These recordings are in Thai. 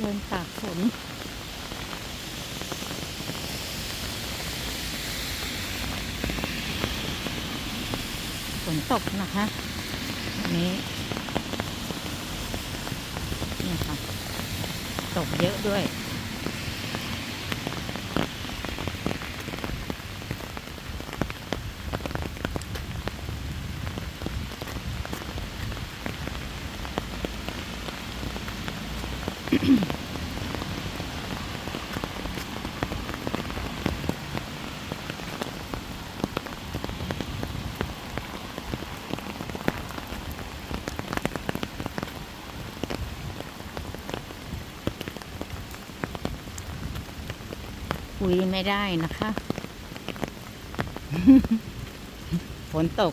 เดินตากฝนฝนตกนะคะอันนี้นี่ค่ะ ตกเยอะด้วย คุุยไม่ได้นะคะ ฝนตก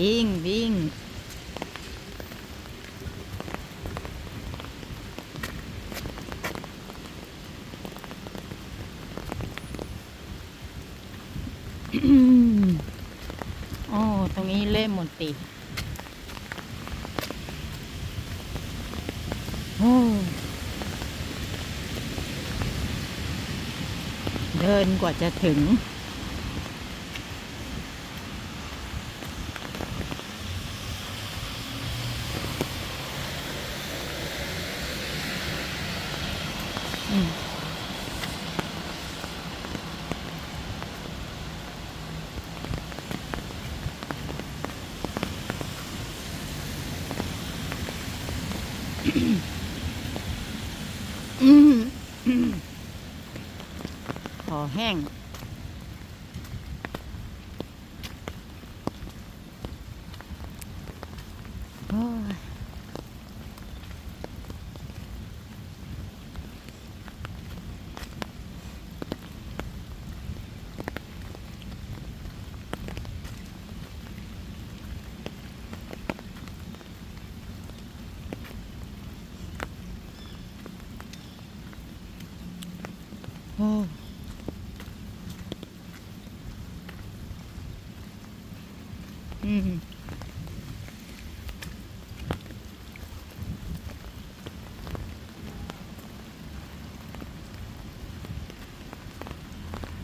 วิ่งวิ่งอ๋อตรงนี้เล่มมนตรีโอ้เดินกว่าจะถึง อืมอืมอืมขอแห้ง โอ้ย โอ้อืม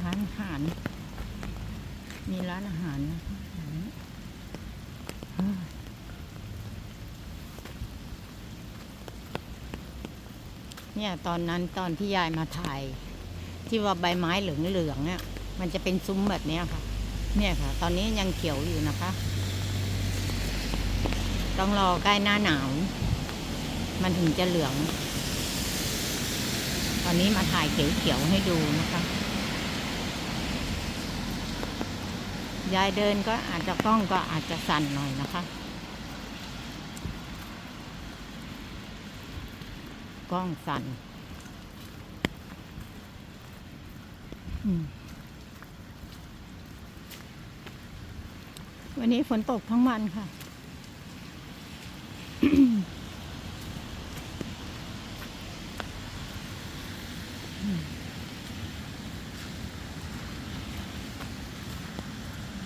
ร้านอาหาร มีร้านอาหารนะคะเนี่ยตอนนั้นตอนที่ยายมาถ่าย ที่ว่าใบไม้เหลืองๆเนี่ยมันจะเป็นซุ้มแบบนี้ค่ะ เนี่ยค่ะ ตอนนี้ยังเขียวอยู่นะคะ ต้องรอใกล้หน้าหนาว มันถึงจะเหลือง ตอนนี้มาถ่ายเขียวๆให้ดูนะคะยายเดินก็อาจจะกล้องก็อาจจะสั่นหน่อยนะคะ กล้องสั่นอืม วันนี้ฝนตกทั้งวันค่ะ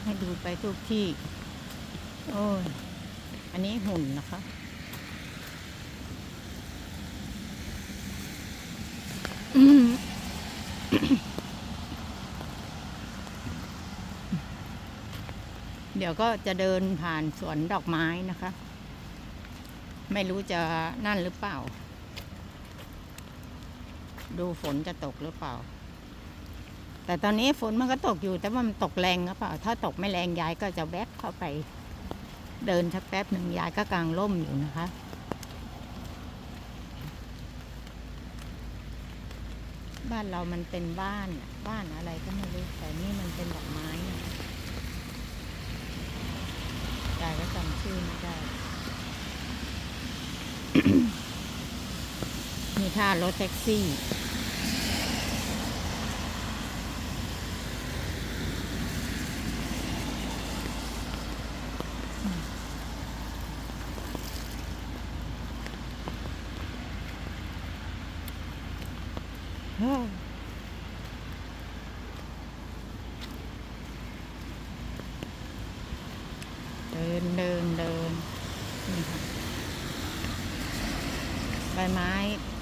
ให้ดูไปทุกที่ โอ้ย อันนี้หุ่นนะคะ อืม เดี๋ยวก็จะเดินผ่านสวนดอกไม้นะคะ ไม่รู้จะนั่นหรือเปล่า ดูฝนจะตกหรือเปล่า แต่ตอนนี้ฝนมันก็ตกอยู่ แต่ว่ามันตกแรงหรือเปล่า ถ้าตกไม่แรงยายก็จะแวบเข้าไป เดินสักแป๊บหนึ่งยายก็กางร่มอยู่นะคะบ้านเรามันเป็นบ้าน บ้านอะไรก็ไม่รู้ แต่นี่มันเป็นดอกไม้ ยายก็จำชื่อไม่ได้ มีท่ารถแท็กซี่ฮ่า เดินเดินนี่ค่ะใบไม้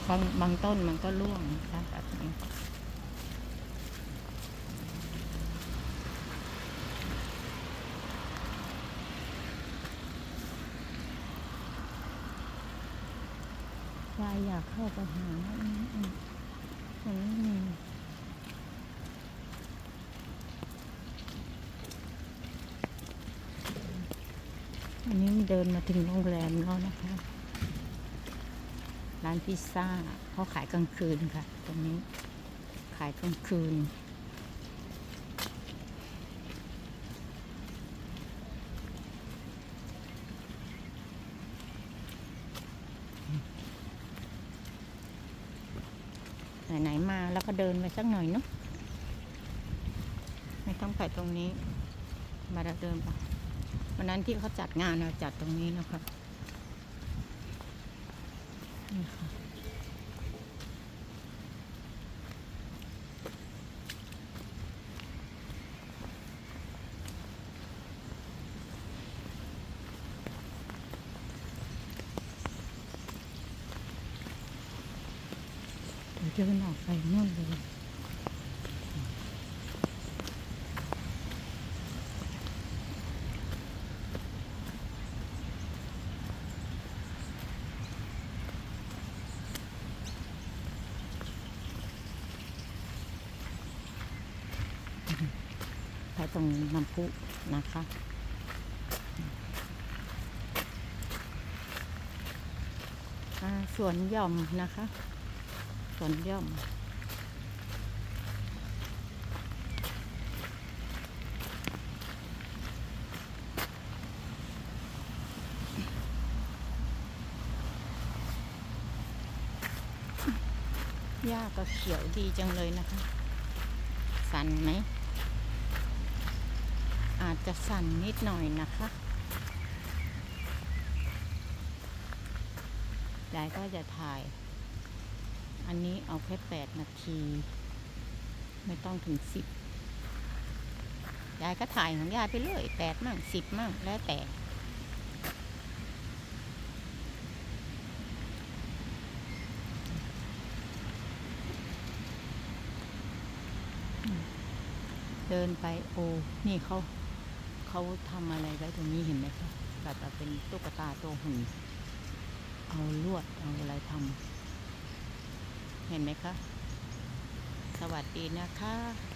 บางบางต้นมันก็ร่วงนะคะแบบนี้ยายอยากเข้าไปหาอืมอืมมัน อันนี้เดินมาถึงโรงแรมแล้วนะคะ ร้านพิซซ่าเขาขายกลางคืนค่ะ ตรงนี้ขายกลางคืน ไหน ๆ มาแล้วก็เดินไปสักหน่อยเนาะไม่ต้องไปตรงนี้ มาเราเดินไป วันนั้นที่เขาจัดงานเราจัดตรงนี้นะคะนี่ค่ะเดี๋ยวเดินออกไปนู่นเลย ไปตรงน้ำพุนะคะ สวนหย่อมนะคะ สวนหย่อมหญ้าก็เขียวดีจังเลยนะคะ สันไหม อาจจะสั่นนิดหน่อยนะคะ ยายก็จะถ่าย อันนี้เอาแค่แปดนาที ไม่ต้องถึงสิบยายก็ถ่ายของยายไปเรื่อยแปดมั่งสิบมั่งแล้วแต่เดินไปโอ้ นี่เขา เขาทำอะไรไว้ตรงนี้เห็นไหมคะแบบเป็นตุ๊กตาตัวหุ่น เอาลวดเอาอะไรทำเห็นไหมคะ สวัสดีนะคะ